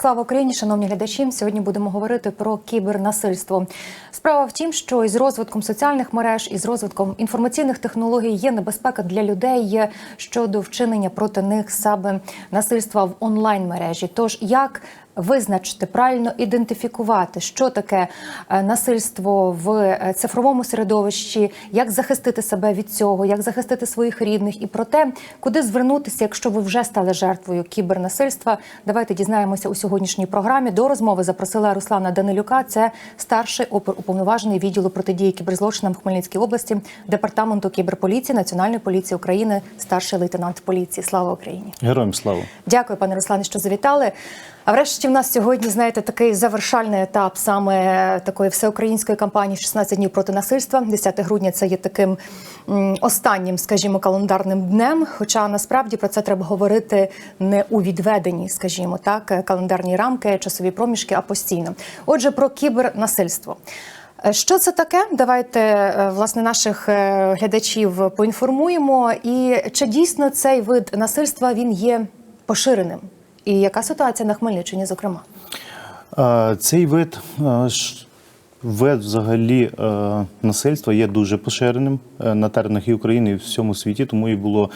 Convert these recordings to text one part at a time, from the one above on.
Слава Україні, шановні глядачі. Сьогодні будемо говорити про кібернасильство. Справа в тім, що із розвитком соціальних мереж і з розвитком інформаційних технологій є небезпека для людей щодо вчинення проти них саме насильства в онлайн мережі. Тож як визначити, правильно ідентифікувати, що таке е, насильство в е, цифровому середовищі, як захистити себе від цього, як захистити своїх рідних, і про те, куди звернутися, якщо ви вже стали жертвою кібернасильства. Давайте дізнаємося у сьогоднішній програмі. До розмови запросила Руслана Данилюка. Це старший оперуповноважений відділу протидії кіберзлочинам Хмельницькій області, департаменту кіберполіції Національної поліції України, старший лейтенант поліції. Слава Україні! Героям слава! Дякую, пане Руслане, що завітали. А врешті в нас сьогодні, знаєте, такий завершальний етап саме такої всеукраїнської кампанії «16 днів проти насильства. 10 грудня це є таким останнім, скажімо, календарним днем. Хоча насправді про це треба говорити не у відведенні, скажімо так, календарні рамки, часові проміжки, а постійно. Отже, про кібернасильство. Е, Що це таке? Давайте е, власне наших е, глядачів поінформуємо. І чи дійсно цей вид насильства він є поширеним? І яка ситуація на Хмельниччині, зокрема? Е, Цей вид е, вид взагалі е, насильства є дуже поширеним на теренах і України і в всьому світі, тому і було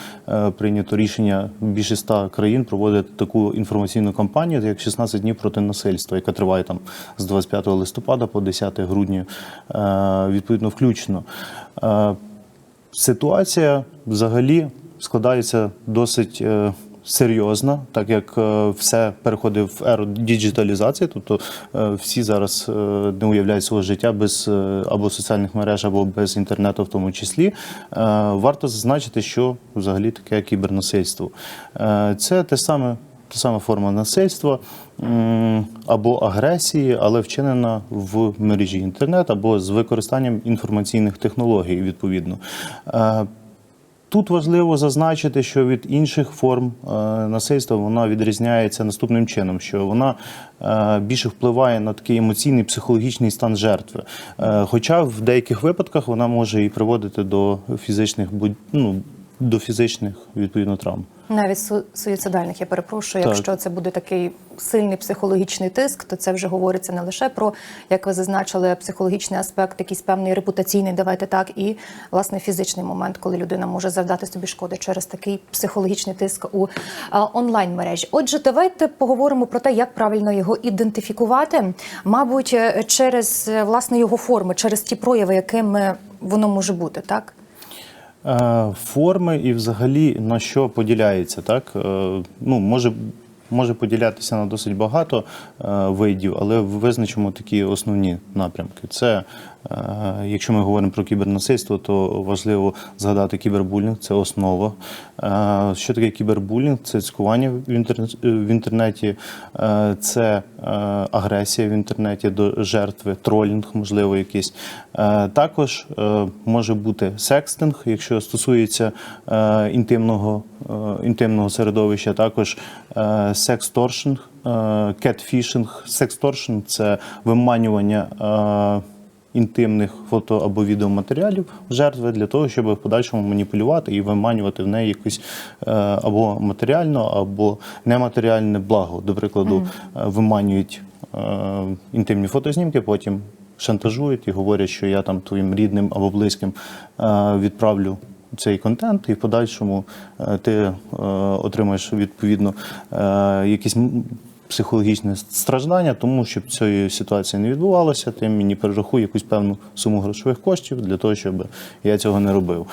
прийнято рішення більше ста країн проводити таку інформаційну кампанію, як 16 днів проти насильства, яка триває там з 25 листопада по 10 грудня, відповідно включно. Ситуація взагалі складається досить серйозна, так як е, все переходить в еру діджиталізації, тобто е, всі зараз е, не уявляють свого життя без або соціальних мереж, або без інтернету, в тому числі. Варто зазначити, що взагалі таке кібернасильство. Це те саме. Та сама форма насильства або агресії, але вчинена в мережі інтернет або з використанням інформаційних технологій, відповідно. Тут важливо зазначити, що від інших форм е, насильства вона відрізняється наступним чином, що вона е, більше впливає на такий емоційний психологічний стан жертви. Е, Хоча в деяких випадках вона може і приводити до фізичних ну, до фізичних відповідно травм. Навіть су- суїцидальних, я перепрошую, Так. якщо це буде такий сильний психологічний тиск, то це вже говориться не лише про, як ви зазначили, психологічний аспект, якийсь певний репутаційний, давайте так, і власне фізичний момент, коли людина може завдати собі шкоди через такий психологічний тиск у онлайн мережі. Отже, давайте поговоримо про те, як правильно його ідентифікувати. Мабуть, е, через е, власне його форми, через ті прояви, якими воно може бути, так. Е, Форми і взагалі на що поділяється, так? Е, Ну, може, може поділятися на досить багато е, видів, але визначимо такі основні напрямки. Це, якщо ми говоримо про кібернасильство, то важливо згадати кібербулінг, це основа. Е, Що таке кібербулінг? Це цькування в інтернет- в інтернеті, е, це е, агресія в інтернеті до жертви, тролінг, можливо, якийсь. Е, Також е, може бути секстинг, якщо стосується е, інтимного, е, інтимного середовища, також е, сексторшинг, е, кетфішинг. Сексторшинг – це виманювання. Інтимних фото або відеоматеріалів жертви для того, щоб в подальшому маніпулювати і виманювати в неї якусь е, або матеріально, або нематеріальне благо. До прикладу, е, виманюють е, інтимні фотознімки, потім шантажують і говорять, що я там твоїм рідним або близьким відправлю. Цей контент, і в подальшому ти е, отримаєш відповідно е, якісь психологічне страждання, тому щоб цієї ситуації не відбувалося, ти мені перерахуй якусь певну суму грошових коштів для того, щоб я цього не робив.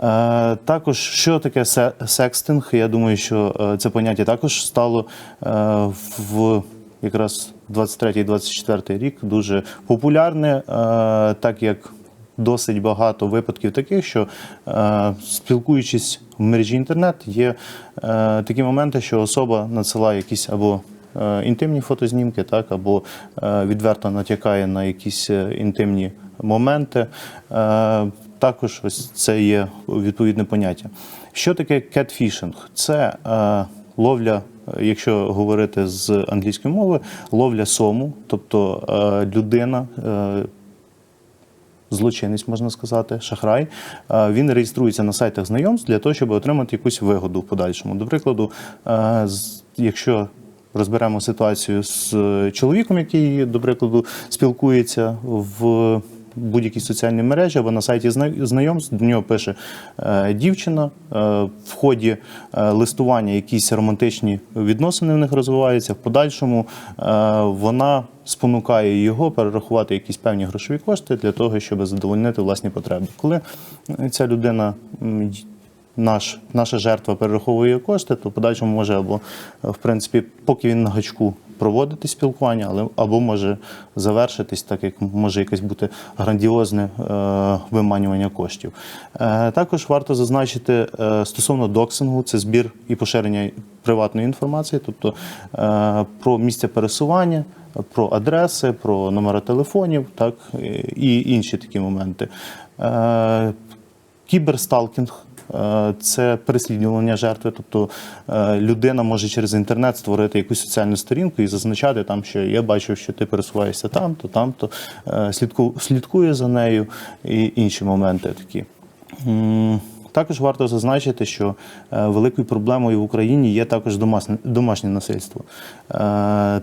Е, також що таке секстинг? Я думаю, що е, це поняття також стало е, в якраз 23-24 рік дуже популярне, так як досить багато випадків таких, що е, спілкуючись в мережі інтернет, є е, такі моменти, що особа надсилає якісь або інтимні фотознімки, так, або е, відверто натякає на якісь е, інтимні моменти. Е, також ось це є відповідне поняття. Що таке кетфішинг? Це е, ловля. е, Якщо говорити з англійської мови, ловля сому, тобто е, людина е, злочинець, можна сказати, шахрай. Е, Він реєструється на сайтах знайомств для того, щоб отримати якусь вигоду в подальшому. До прикладу, е, якщо розберемо ситуацію з е, чоловіком, який, до прикладу, спілкується в будь-якій соціальній мережі або на сайті знайомств, до нього пише е, дівчина. е, в ході листування якісь романтичні відносини в них розвиваються. В подальшому вона спонукає його перерахувати якісь певні грошові кошти для того, щоб задовольнити власні потреби. Коли ця людина наш, наша жертва перераховує кошти, то подальшому може або, е, в принципі, поки він на гачку проводити спілкування, але або може завершитись, так як може якесь бути грандіозне е, виманювання коштів. Е, також варто зазначити е, стосовно доксингу, це збір і поширення приватної інформації, тобто е, про місце пересування. Про адреси, про номери телефонів, так і інші такі моменти. Е, Кіберсталкінг це переслідування жертви. Тобто е, людина може через інтернет створити якусь соціальну сторінку і зазначати там, що я бачу, що ти пересуваєшся там, то там, то е, слідку, слідкує за нею і інші моменти такі. Також варто зазначити, що е, великою проблемою в Україні є також домашнє, насильство. Е,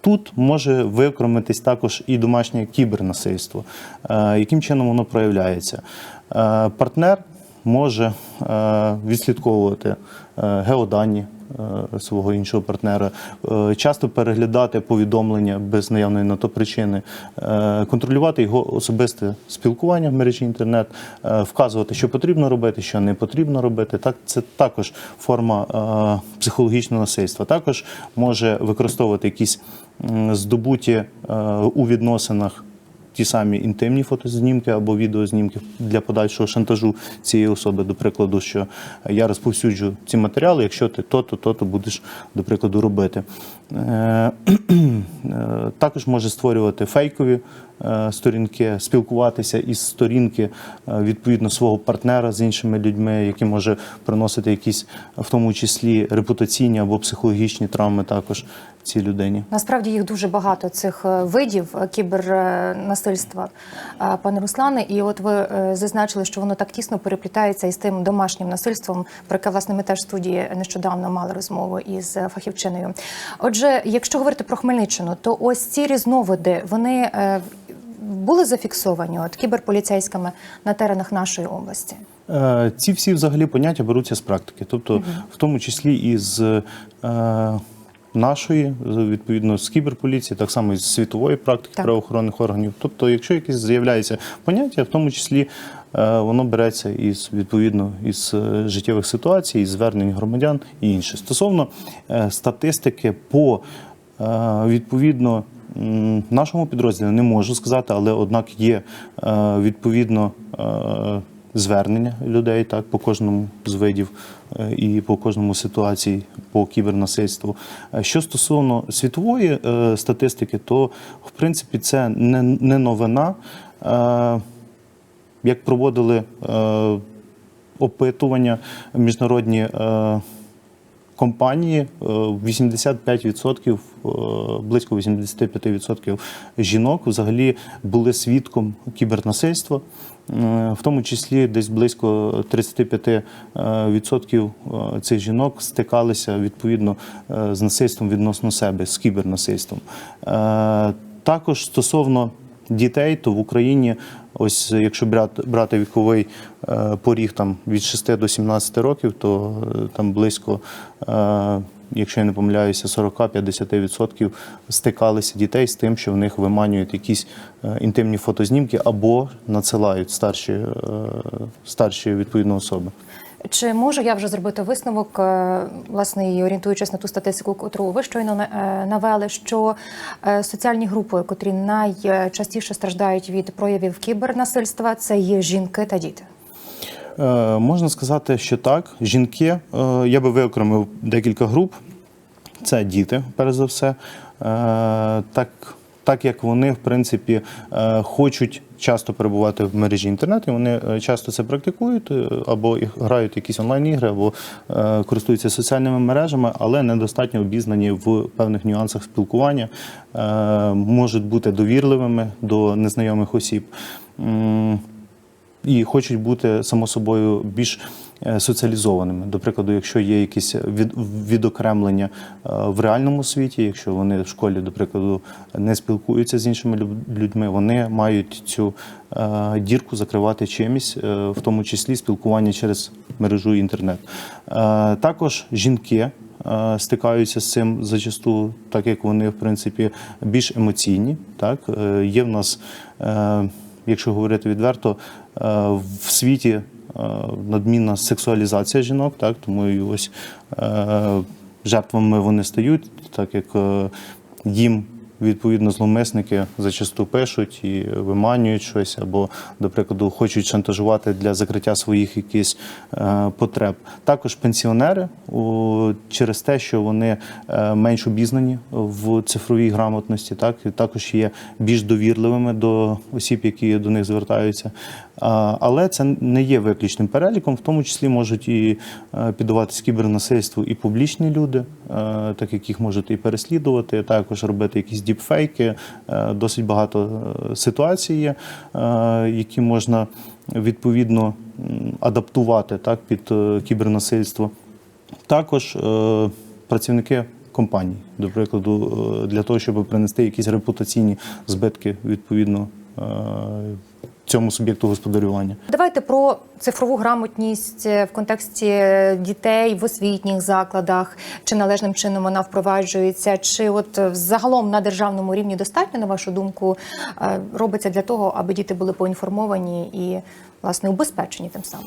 Тут може викромитись також і домашнє кібернасильство. Е, Яким чином воно проявляється? Е, Партнер може е, відслідковувати е, геодані е, свого іншого партнера, часто переглядати повідомлення без наявної на то причини, контролювати його особисте спілкування в мережі інтернет, вказувати, що потрібно робити, що не потрібно робити. Так, це також форма психологічного насильства. Також може використовувати якісь здобуті у відносинах ті самі інтимні фотознімки або відеознімки для подальшого шантажу цієї особи, до прикладу, що я розповсюджу ці матеріали, якщо ти то-то, то-то будеш, до прикладу, робити. Е, е, Також може створювати фейкові е, сторінки, спілкуватися із сторінки відповідно свого партнера з іншими людьми, які може приносити якісь, в тому числі репутаційні або психологічні травми також цій людині. Насправді їх дуже багато цих е, видів е, кібернасильства, е, пане Руслане. І от ви зазначили, що воно так тісно переплітається із тим домашнім насильством, про яке власне ми теж в студії нещодавно мали розмову із фахівчиною. Отже, якщо говорити про Хмельниччину, то ось ці різновиди вони були зафіксовані от кіберполіцейськими на теренах нашої області. Ці всі взагалі поняття беруться з практики, тобто в тому числі і з е, нашої, відповідно з кіберполіції, так само і з світової практики Так. правоохоронних органів. Тобто, якщо якесь з'являється поняття, в тому числі е, воно береться із відповідно із е, життєвих ситуацій, із звернень громадян і інше. Стосовно е, статистики по відповідно. Нашому підрозділі не можу сказати, але однак є відповідно звернення людей так по кожному з видів е, і по кожному ситуації по кібернасильству. Е, Що стосовно світової е, статистики, то в принципі це не, не новина. Як проводили опитування міжнародні компанії, е, 85%, е, близько 85% жінок взагалі були свідком кібернасильства. Е, В тому числі десь близько 35% е, цих жінок стикалися відповідно е, з насильством відносно себе, з кібернасильством. Е, Також стосовно дітей, то в Україні, ось якщо брати, віковий е, поріг там від 6 до 17 років, то е, там близько, е, якщо я не помиляюся, 40-50% стикалися дітей з тим, що в них виманюють якісь інтимні фотознімки або надсилають старші, старші відповідно особи. Чи можу я вже зробити висновок, е, власне, і орієнтуючись на ту статистику, яку ви щойно е, навели, що е, соціальні групи, котрі найчастіше страждають від проявів кібернасильства, це є жінки та діти? Можна сказати, що так. Жінки, я би виокремив декілька груп. Це діти, перш за все. Так, так як вони, в принципі, е, хочуть часто перебувати в мережі інтернету, вони е, часто це практикують е, або грають якісь онлайн-ігри, або е, користуються соціальними мережами, але недостатньо обізнані в певних нюансах спілкування, можуть бути довірливими до незнайомих осіб. І хочуть бути само собою більш соціалізованими. До прикладу, якщо є якісь від, відокремлення е, в реальному світі, якщо вони в школі, до прикладу, не спілкуються з іншими людьми, вони мають цю е, дірку закривати чимось, е, в тому числі спілкування через мережу інтернет. Е, Також жінки е, стикаються з цим зачасту, так як вони, в принципі, більш емоційні. Так? Е, Є в нас, е, якщо говорити відверто, е, в світі е, надмінна сексуалізація жінок, так? тому і ось е, жертвами вони стають, так як е, їм. Відповідно, зловмисники зачасту пишуть і виманюють щось, або, до прикладу, хочуть шантажувати для закриття своїх якихось е, потреб. Також пенсіонери через те, що вони е, менш обізнані в цифровій грамотності, так і також є більш довірливими до осіб, які до них звертаються. Але це не є виключним переліком, в тому числі можуть і е, піддаватись кібернасильству і публічні люди, так як їх можуть і переслідувати, також робити якісь діпфейки. Е, Досить багато е, ситуацій є, е, які можна відповідно адаптувати так, під кібернасильство. Також працівники компаній, до прикладу, для того, щоб принести якісь репутаційні збитки відповідно цьому суб'єкту господарювання. Давайте про цифрову грамотність е, в контексті дітей в освітніх закладах, чи належним чином вона впроваджується, чи от е, загалом на державному рівні достатньо, на вашу думку, е, робиться для того, аби діти були поінформовані і власне убезпечені тим самим.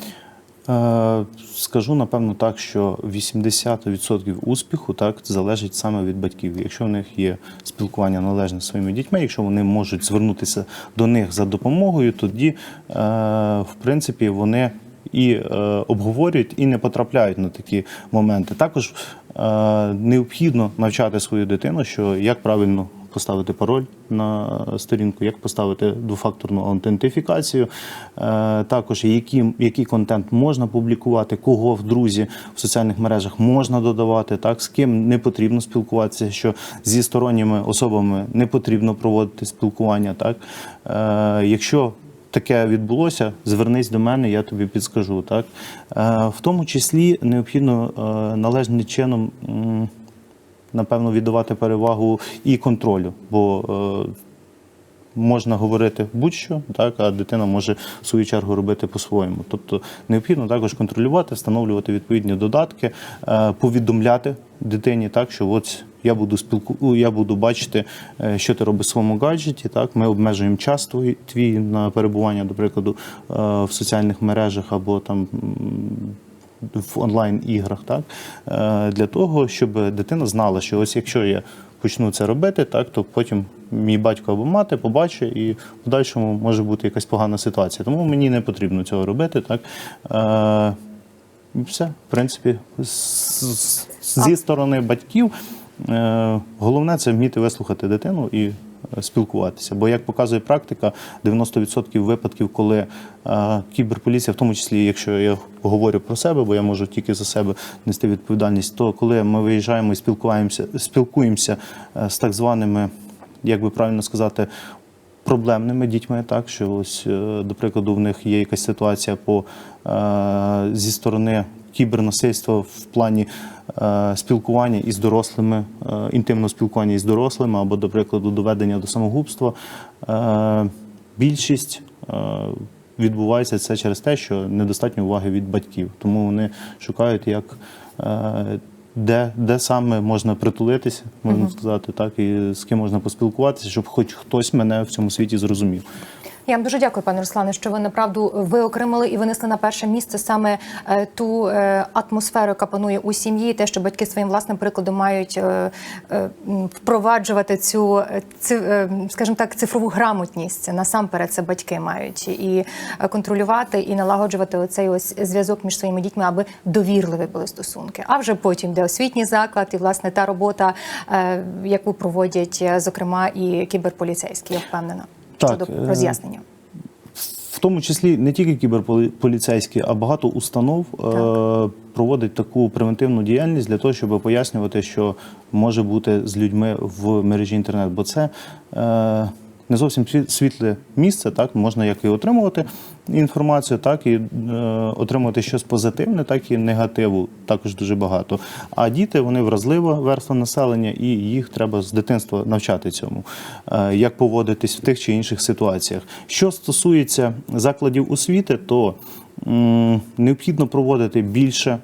Е, Скажу напевно так, що 80% успіху так залежить саме від батьків. Якщо в них є спілкування належне зі своїми дітьми, якщо вони можуть звернутися до них за допомогою, тоді е, в принципі вони і е, обговорюють і не потрапляють на такі моменти. Також необхідно навчати свою дитину, що як правильно поставити пароль на сторінку, як поставити двофакторну аутентифікацію, е, також які, який контент можна публікувати, кого в друзі в соціальних мережах можна додавати, так з ким не потрібно спілкуватися, що зі сторонніми особами не потрібно проводити спілкування. Так е, якщо таке відбулося, звернись до мене, я тобі підскажу. Так е, в тому числі необхідно належним чином. Напевно, віддавати перевагу і контролю, бо е, можна говорити будь-що, так, а дитина може в свою чергу робити по-своєму. Тобто необхідно також контролювати, встановлювати відповідні додатки, е, повідомляти дитині, так, що от я буду спілку, я буду бачити, е, що ти робиш в своєму гаджеті. Так, ми обмежуємо час твій, твій на перебування, до прикладу, в соціальних мережах або там. В онлайн-іграх, так е, для того, щоб дитина знала, що ось якщо я почну це робити, так то потім мій батько або мати побачить, і в подальшому може бути якась погана ситуація. Тому мені не потрібно цього робити. Так е, все, в принципі, зі сторони батьків. е, Головне це вміти вислухати дитину і спілкуватися. Бо, як показує практика, 90% випадків, коли е, кіберполіція, в тому числі, якщо я говорю про себе, бо я можу тільки за себе нести відповідальність, то коли ми виїжджаємо і спілкуємося, спілкуємося е, з так званими, як би правильно сказати, проблемними дітьми, так що ось, е, до прикладу, в них є якась ситуація по е, зі сторони кібернасильства в плані е, спілкування із дорослими, е, інтимного спілкування із дорослими, або, до прикладу, доведення до самогубства. Е, більшість відбувається це через те, що недостатньо уваги від батьків, тому вони шукають як. де, де саме можна притулитися, можна сказати, так, і з ким можна поспілкуватися, щоб хоч хтось мене в цьому світі зрозумів. Я вам дуже дякую, пане Руслане, що ви направду виокремили і винесли на перше місце саме е, ту е, атмосферу, яка панує у сім'ї, те, що батьки своїм власним прикладом мають е, впроваджувати цю скажімо так, цифрову грамотність. Насамперед, це батьки мають і контролювати і налагоджувати оцей ось зв'язок між своїми дітьми, аби довірливі були стосунки. А вже потім де освітній заклад і власне та робота, яку проводять, зокрема, і кіберполіцейські, я впевнена. Так, Щодо е, роз'яснення. В тому числі не тільки кіберполіцейські, а багато установ так. проводить таку превентивну діяльність для того, щоб пояснювати, що може бути з людьми в мережі інтернет. Бо це е, не зовсім світ- світле місце, так можна як і отримувати інформацію, так і е, отримувати щось позитивне, так і негативу також дуже багато. А діти вони вразлива верства населення, і їх треба з дитинства навчати цьому, е, як поводитись в тих чи інших ситуаціях. Що стосується закладів освіти, то необхідно проводити більше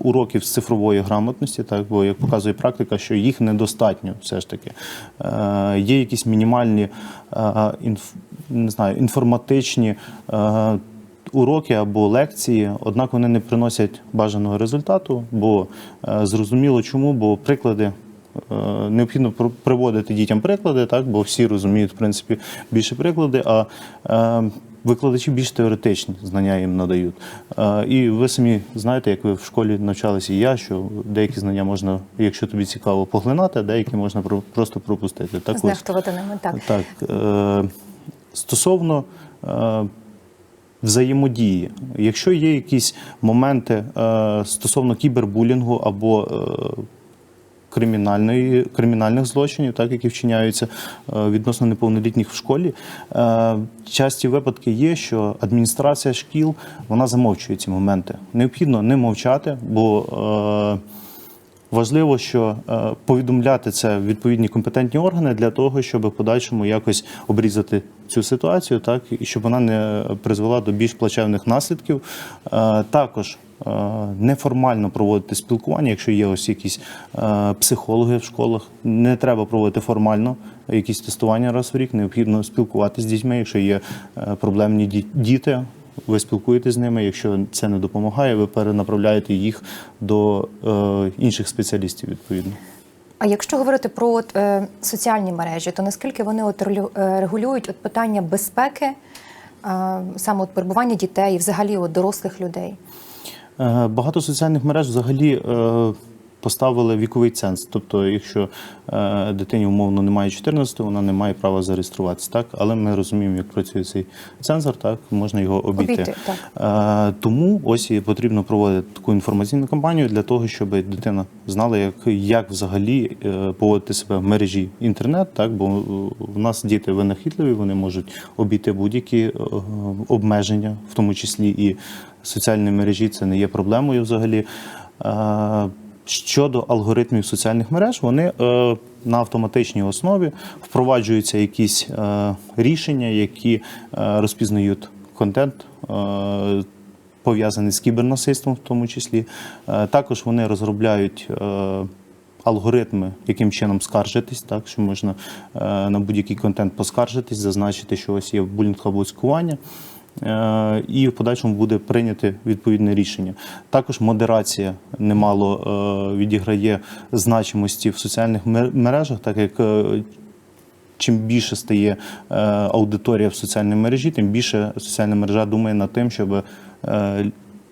уроків з цифрової грамотності, так бо як показує практика, що їх недостатньо все ж таки. Е, Є якісь мінімальні е, не знаю, інформатичні. е, Уроки або лекції, однак вони не приносять бажаного результату, бо е, зрозуміло чому, бо приклади е, необхідно пр- приводити дітям приклади, так бо всі розуміють в принципі більше приклади, а е, викладачі більш теоретичні знання їм надають. І ви самі знаєте, як ви в школі навчалися, і я, що деякі знання можна, якщо тобі цікаво, поглинати, а деякі можна просто пропустити. Так Знехтувати ними. Так. так е, стосовно е, взаємодії, якщо є якісь моменти е, стосовно кібербулінгу або кримінальної, кримінальних злочинів, так, які вчиняються е, відносно неповнолітніх в школі, е, часті випадки є, що адміністрація шкіл вона замовчує ці моменти. Необхідно не мовчати, бо е, Важливо, що повідомляти це в відповідні компетентні органи для того, щоб в подальшому якось обрізати цю ситуацію, так і щоб вона не призвела до більш плачевних наслідків. Також неформально проводити спілкування, якщо є ось якісь е, психологи в школах, не треба проводити формально якісь тестування раз в рік. Необхідно спілкуватися з дітьми, якщо є е, проблемні ді- діти. Ви спілкуєтесь з ними. Якщо це не допомагає, ви перенаправляєте їх до е, інших спеціалістів відповідно. А якщо говорити про от, е, соціальні мережі, то наскільки вони от е, регулюють от питання безпеки, е, саме от перебування дітей і взагалі от дорослих людей? Е, Багато соціальних мереж взагалі е, поставили віковий ценз. Тобто, якщо е, дитині умовно немає 14, вона не має права зареєструватися. Так, але ми розуміємо, як працює цей цензор, так можна його обійти. Обійти, Е, Тому ось і потрібно проводити таку інформаційну кампанію для того, щоб дитина знала, як, як взагалі е, поводити себе в мережі інтернет, так бо е, в нас діти винахідливі, вони можуть обійти будь-які е, обмеження, в тому числі і соціальні мережі, це не є проблемою взагалі. Щодо алгоритмів соціальних мереж, вони е, на автоматичній основі впроваджуються якісь е, рішення, які е, розпізнають контент. Е, пов'язаний з кібернасильством, в тому числі. Е, Також вони розробляють е, алгоритми, яким чином скаржитись, так що можна е, на будь-який контент поскаржитись, зазначити, що ось є булінг або цькування. Е, І в подальшому буде прийняти відповідне рішення. Також модерація немало е, відіграє значимості в соціальних мережах, так як е, чим більше стає аудиторія в соціальній мережі, тим більше соціальна мережа думає над тим, щоб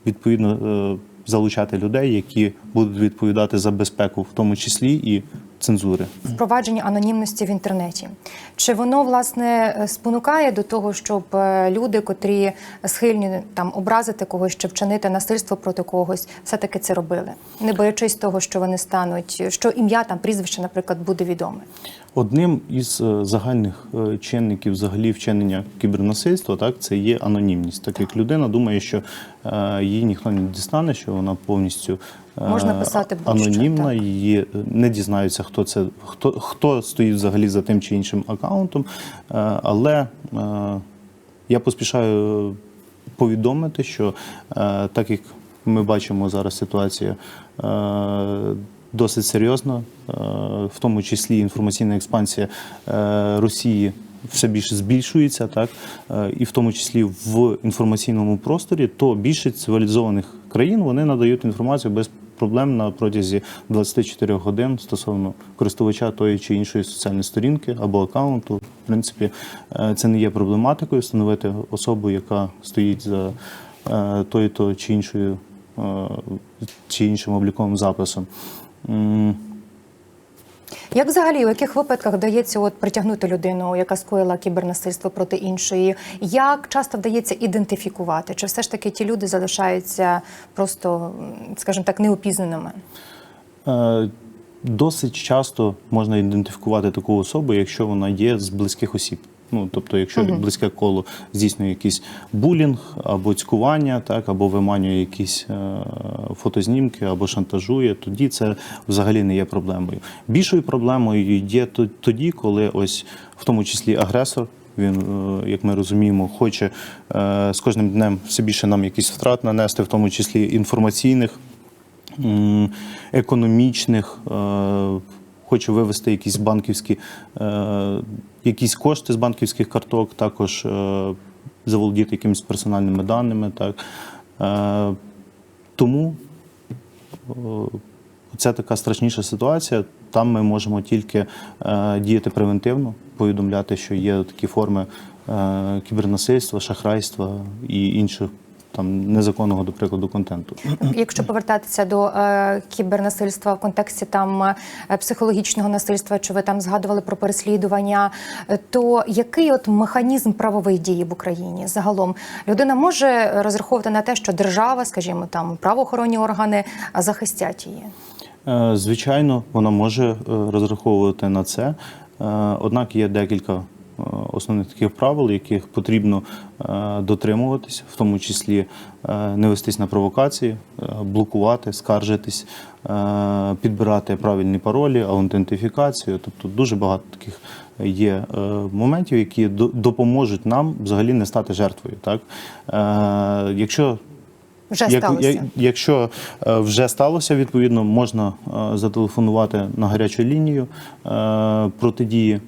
відповідно залучати людей, які будуть відповідати за безпеку, в тому числі і цензури. Впровадження анонімності в інтернеті. Чи воно власне спонукає до того, щоб е, люди, котрі схильні там образити когось чи вчинити насильство проти когось, все-таки це робили, не боячись того, що вони стануть, що ім'я там прізвище, наприклад, буде відоме? Одним із е, загальних е, чинників взагалі вчинення кібернасильства так це є анонімність. Так як людина думає, що її ніхто не дістане, що вона повністю Можна писати будь-що, анонімна, так. її е, не дізнаються, хто це хто, хто стоїть взагалі за тим чи іншим аккаунтом. Е, але е, я поспішаю повідомити, що е, так як ми бачимо зараз ситуація е, досить серйозна, е, в тому числі інформаційна експансія е, Росії. Все більше збільшується, так е, і в тому числі в інформаційному просторі, то більше цивілізованих країн вони надають інформацію без проблем на протязі 24 годин стосовно користувача тої чи іншої соціальної сторінки або аккаунту. В принципі, е, це не є проблематикою встановити особу, яка стоїть за е, тою то чи іншою е, чи іншим обліковим записом. Як взагалі у яких випадках вдається от притягнути людину, яка скоїла кібернасильство проти іншої? Як часто вдається ідентифікувати? Чи все ж таки ті люди залишаються просто, скажімо так, неопізнаними? Е, Досить часто можна ідентифікувати таку особу, якщо вона є з близьких осіб. Ну, тобто, якщо близьке коло здійснює якийсь булінг або цькування, так, або виманює якісь е, фотознімки, або шантажує, тоді це взагалі не є проблемою. Більшою проблемою є тоді, коли ось в тому числі агресор. Він, е, як ми розуміємо, хоче е, з кожним днем все більше нам якісь втрат нанести, в тому числі інформаційних, економічних, е, хоче вивести якісь банківські, е, якісь кошти з банківських карток, також е, заволодіти якимись персональними даними. Так. Е, Тому це така страшніша ситуація. Там ми можемо тільки е, діяти превентивно, повідомляти, що є такі форми е, кібернасильства, шахрайства і інших там незаконного, до прикладу, контенту. Якщо повертатися до е, кібернасильства в контексті там е, психологічного насильства, чи ви там згадували про переслідування, е, то який от механізм правової дії в Україні загалом людина може розраховувати на те, що держава, скажімо, там правоохоронні органи захистять її? Е, Звичайно, вона може е, розраховувати на це. Однак є декілька основних таких правил, яких потрібно е, дотримуватись, в тому числі е, не вестись на провокації, е, блокувати, скаржитись, е, підбирати правильні паролі, аутентифікацію. Тобто дуже багато таких є е, моментів, які до- допоможуть нам взагалі не стати жертвою. Так? Е, Якщо Вже як, сталося. якщо е, вже сталося, відповідно, можна е, зателефонувати на гарячу лінію е, протидії е,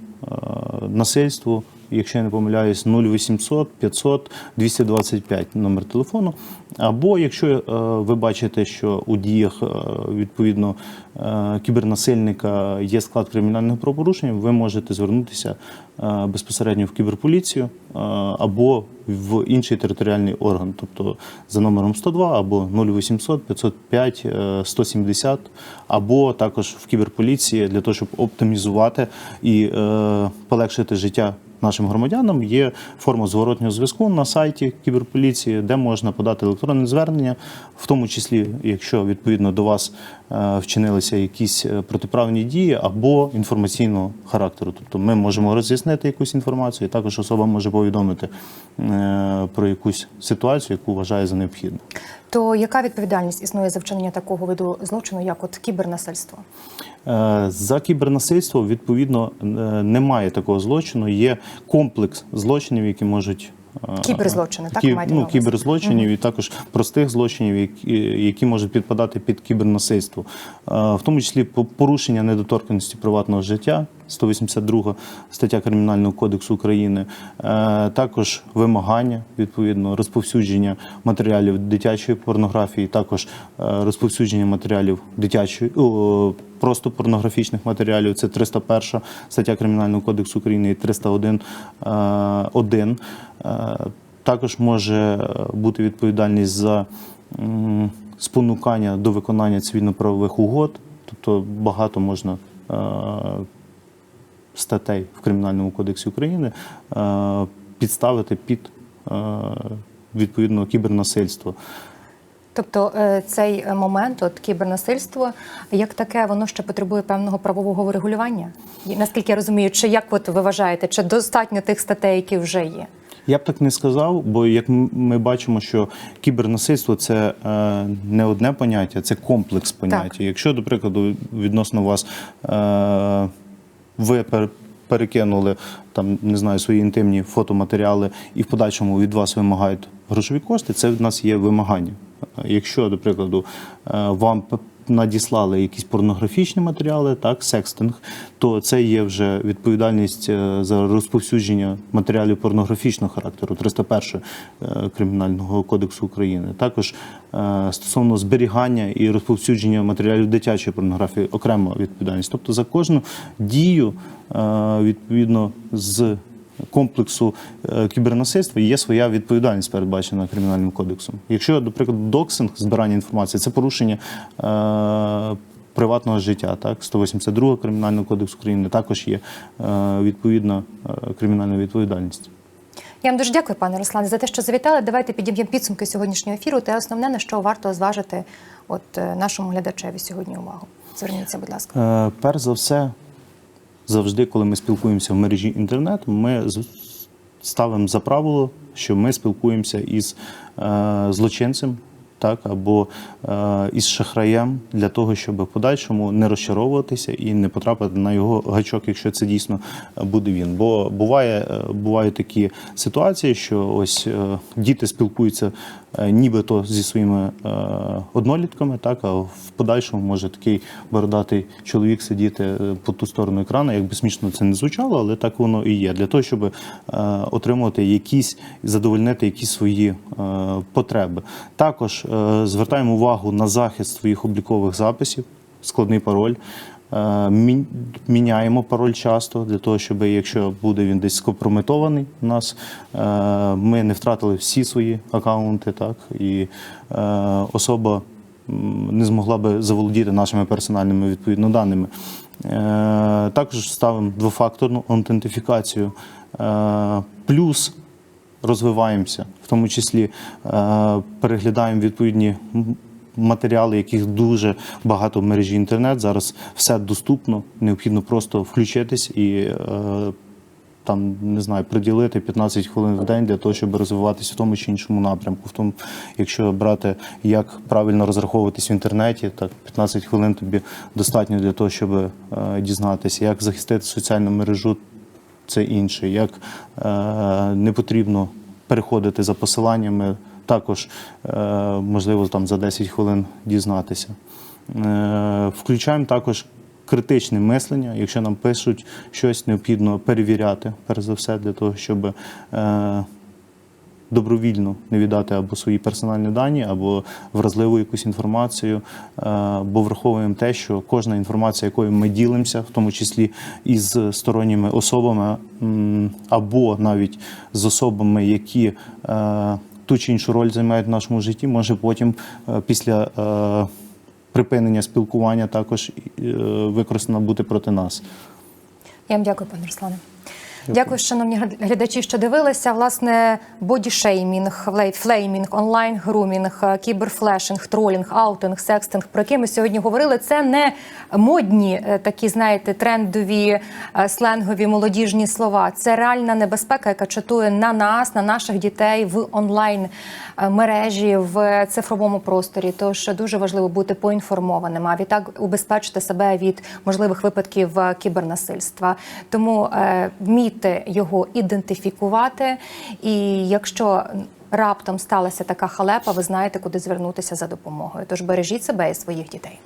насильству. Якщо я не помиляюсь, 0800 500 225 номер телефону. Або якщо е, ви бачите, що у діях е, відповідно е, кібернасильника є склад кримінального правопорушення, ви можете звернутися безпосередньо в кіберполіцію або в інший територіальний орган, тобто за номером 102 або 0800 505 е, 170, або також в кіберполіції для того, щоб оптимізувати і полегшити життя нашим громадянам. Є форма зворотнього зв'язку на сайті кіберполіції, де можна подати електронне звернення, в тому числі, якщо відповідно до вас е, вчинилися якісь е, протиправні дії або інформаційного характеру. Тобто ми можемо роз'яснити якусь інформацію, і також особа може повідомити е, про якусь ситуацію, яку вважає за необхідне. То яка відповідальність існує за вчинення такого виду злочину, як от кібернасильство? Е, За кібернасильство відповідно е, немає такого злочину. Є комплекс злочинів, які можуть Кіберзлочини, так, на ну, кіберзлочинів і також простих злочинів, які, які можуть підпадати під кібернасильство, Е, в тому числі порушення недоторканності приватного життя. 182 стаття Кримінального кодексу України, Е, також вимагання, відповідно, розповсюдження матеріалів дитячої порнографії, також е, розповсюдження матеріалів дитячої, о, просто порнографічних матеріалів. Це 301 стаття Кримінального кодексу України і 301 е, 1. Е, Також може е, бути відповідальність за спонукання до виконання цивільно-правових угод, тобто багато можна е, статей в Кримінальному кодексі України підставити під відповідно кібернасильство. Тобто цей момент, от кібернасильство, як таке, воно ще потребує певного правового врегулювання. Наскільки я розумію, чи як от ви вважаєте, чи достатньо тих статей, які вже є? Я б так не сказав, бо як ми бачимо, що кібернасильство це е, не одне поняття, це комплекс поняття. Так. Якщо, до прикладу, відносно вас е, ви пер- перекинули там, не знаю, свої інтимні фотоматеріали і в подальшому від вас вимагають грошові кошти, це в нас є вимагання. Е, Якщо, до прикладу, вам надіслали якісь порнографічні матеріали, так, секстинг, то це є вже відповідальність е, за розповсюдження матеріалів порнографічного характеру 301 е, Кримінального кодексу України. Також е, стосовно зберігання і розповсюдження матеріалів дитячої порнографії окрема відповідальність. Тобто за кожну дію відповідно з комплексу е, кібернасильства є своя відповідальність, передбачена кримінальним кодексом. Якщо, до прикладу, доксинг, збирання інформації, це порушення е, приватного життя, так 182 кримінального кодексу України також є е, відповідна е, кримінальна відповідальність. Я вам дуже дякую, пане Руслане, за те, що завітали. Давайте підіб'ємо підсумки сьогоднішнього ефіру. Те основне, на що варто зважити от нашому глядачеві сьогодні увагу. Зверніться, будь ласка. Е, Перш за все, завжди, коли ми спілкуємося в мережі інтернет, ми ставимо за правило, що ми спілкуємося із е, злочинцем. Так, або е, із шахраєм для того, щоб в подальшому не розчаровуватися і не потрапити на його гачок, якщо це дійсно буде він. Бо буває, е, бувають такі ситуації, що ось е, діти спілкуються нібито зі своїми е, однолітками, так а в подальшому може такий бородатий чоловік сидіти е, по ту сторону екрану, як би смішно це не звучало, але так воно і є. Для того, щоб е, отримувати якісь задовольнити якісь свої е, потреби. Також е, звертаємо увагу на захист своїх облікових записів, складний пароль. Е, мі- Міняємо пароль часто для того, щоб якщо буде він десь скомпрометований у нас, е, ми не втратили всі свої акаунти, так і е, особа не змогла би заволодіти нашими персональними відповідно даними. Також ставимо двофакторну аутентифікацію. Плюс розвиваємося, в тому числі переглядаємо відповідні матеріали, яких дуже багато в мережі інтернет. Зараз все доступно, необхідно просто включитись і. е, Там не знаю, приділити 15 хвилин в день для того, щоб розвиватися в тому чи іншому напрямку. В тому, якщо брати, як правильно розраховуватись в інтернеті, так 15 хвилин тобі достатньо для того, щоб е, дізнатися, як захистити соціальну мережу, це інше. Як е, не потрібно переходити за посиланнями, також е, можливо там за 10 хвилин дізнатися. Е, включаємо також критичне мислення. Якщо нам пишуть щось, необхідно перевіряти, перш за все, для того, щоб. Е, добровільно не віддати або свої персональні дані, або вразливу якусь інформацію, бо враховуємо те, що кожна інформація, якою ми ділимося, в тому числі із сторонніми особами, або навіть з особами, які ту чи іншу роль займають в нашому житті, може потім е, після е, припинення спілкування також е, використана бути проти нас. Я вам дякую, пане Руслане. Дякую, шановні глядачі, що дивилися. Власне, бодішеймінг, флеймінг, онлайн грумінг, кіберфлешинг, тролінг, аутинг, секстинг, про які ми сьогодні говорили. Це не модні е, такі, знаєте, трендові е, сленгові молодіжні слова. Це реальна небезпека, яка чатує на нас, на наших дітей в онлайн е, мережі, в цифровому просторі. Тож дуже важливо бути поінформованим, а відтак убезпечити себе від можливих випадків е, кібернасильства. Тому е, вміти його ідентифікувати. І якщо раптом сталася така халепа, ви знаєте, куди звернутися за допомогою. Тож бережіть себе і своїх дітей.